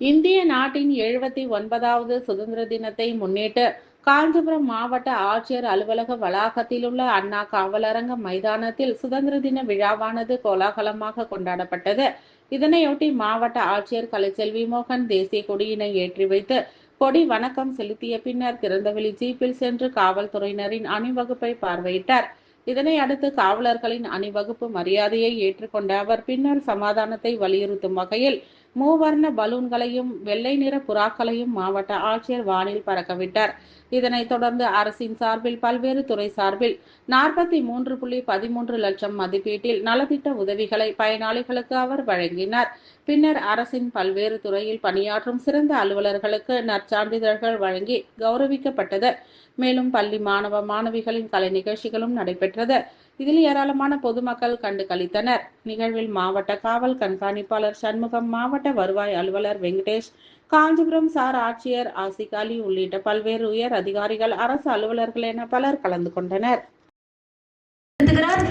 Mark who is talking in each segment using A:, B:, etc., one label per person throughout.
A: இந்திய நாட்டின் எழுபத்தி ஒன்பதாவது சுதந்திர தினத்தை முன்னிட்டு காஞ்சிபுரம் மாவட்ட ஆட்சியர் அலுவலக வளாகத்தில் உள்ள அண்ணா காவலரங்க மைதானத்தில் சுதந்திர தின விழாவானது கோலாகலமாக கொண்டாடப்பட்டது. இதனையொட்டி மாவட்ட ஆட்சியர் கலைச்செல்வி மோகன் தேசிய கொடியினை ஏற்றி வைத்து கொடி வணக்கம் செலுத்திய பின்னர் திறந்தவெளி ஜீப்பில் சென்று காவல்துறையினரின் அணிவகுப்பை பார்வையிட்டார். இதனை அடுத்து காவலர்களின் அணிவகுப்பு மரியாதையை ஏற்றுக்கொண்ட அவர் பின்னர் சமாதானத்தை வலியுறுத்தும் வகையில் மூவர்ண பலூன்களையும் வெள்ளை நிற புறாக்களையும் மாவட்ட ஆட்சியர் வானில் பறக்கவிட்டார். இதனைத் தொடர்ந்து அரசின் சார்பில் பல்வேறு துறை சார்பில் நாற்பத்தி மூன்று புள்ளி பதிமூன்று லட்சம் மதிப்பீட்டில் நலத்திட்ட உதவிகளை பயனாளிகளுக்கு அவர் வழங்கினார். பின்னர் அரசின் பல்வேறு துறையில் பணியாற்றும் சிறந்த அலுவலர்களுக்கு நற்சான்றிதழ்கள் வழங்கி கௌரவிக்கப்பட்டது. மேலும் பள்ளி மாணவ மாணவிகளின் கலை நிகழ்ச்சிகளும் நடைபெற்றது. இதில் ஏராளமான பொதுமக்கள் கண்டு களித்தனர். நிகழ்வில் மாவட்ட காவல் கண்காணிப்பாளர் சண்முகம் மாவட்ட வருவாய் அலுவலர் வெங்கடேஷ் காஞ்சிபுரம் சார் ஆட்சியர் ஆசிக் அலி உள்ளிட்ட பல்வேறு உயர் அதிகாரிகள் அரசு அலுவலர்கள் என பலர் கலந்து கொண்டனர்.
B: நடத்துகிறார்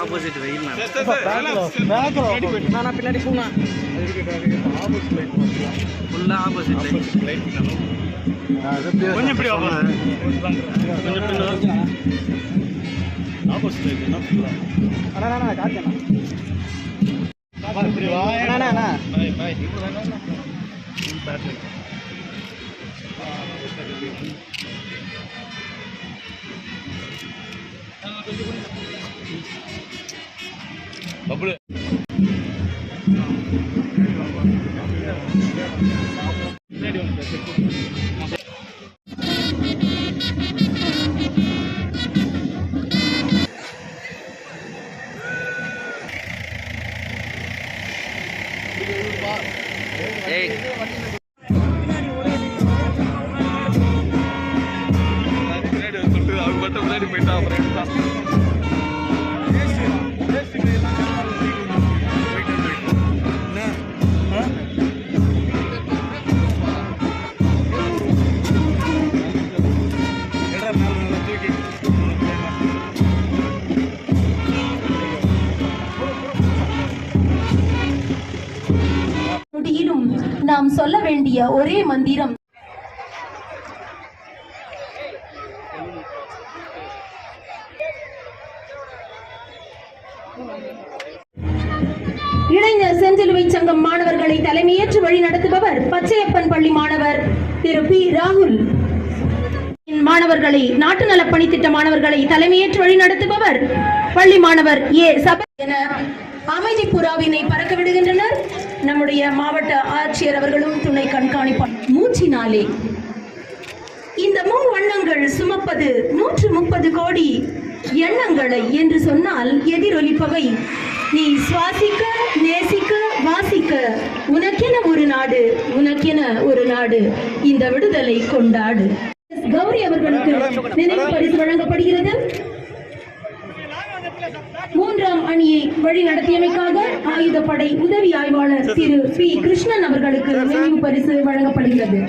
C: ஆப்போசிட் வெயில்
B: நான் பின்னாடி போனா
C: ஃபுல்லா ஆப்போசிட்
D: கொஞ்சம் இப்படி. கொஞ்சம் பின்ன ஆப்போசிட் லைட் என்ன ஃபுல்லா இப்படி வா பாய் பாய் பபுள்.
C: ஏய்.
D: மட்டும் முன்னாடி போயிட்டா அப்புறம்
B: நாம் சொல்ல வேண்டிய ஒரே மந்திரம் சங்கம் மாணவர்களை தலைமையேற்று வழி நடத்துபவர் பச்சையப்பன் பள்ளி மாணவர் திரு பி. ராகுல். மாணவர்களை நாட்டு நலப் பணித்திட்ட மாணவர்களை தலைமையேற்று வழி நடத்துபவர் பள்ளி மாணவர் ஏ. சப என அமைதி புறாவினை பறக்க விடுகின்றனர். நம்முடைய மாவட்ட ஆட்சியர் அவர்களும் துணை கண்காணிப்பார் மூச்சினாலே இந்த மூ வண்ணங்கள் சுமப்பது நூற்று முப்பது கோடி எண்ணங்களை என்று சொன்னால் எதிரொலிப்பவை. நீ சுவாசிக்க நேசிக்க வாசிக்க உனக்கென ஒரு நாடு உனக்கென ஒரு நாடு இந்த விடுதலை கொண்டாடு. கௌரி அவர்களுக்கு நினைவு பரிசு வழங்கப்படுகிறது. மூன்றாம் அணியை வழி நடத்தியமைக்காக ஆயுதப்படை உதவி ஆய்வாளர் திரு பி. கிருஷ்ணன் அவர்களுக்கு நினைவு பரிசு வழங்கப்படுகிறது.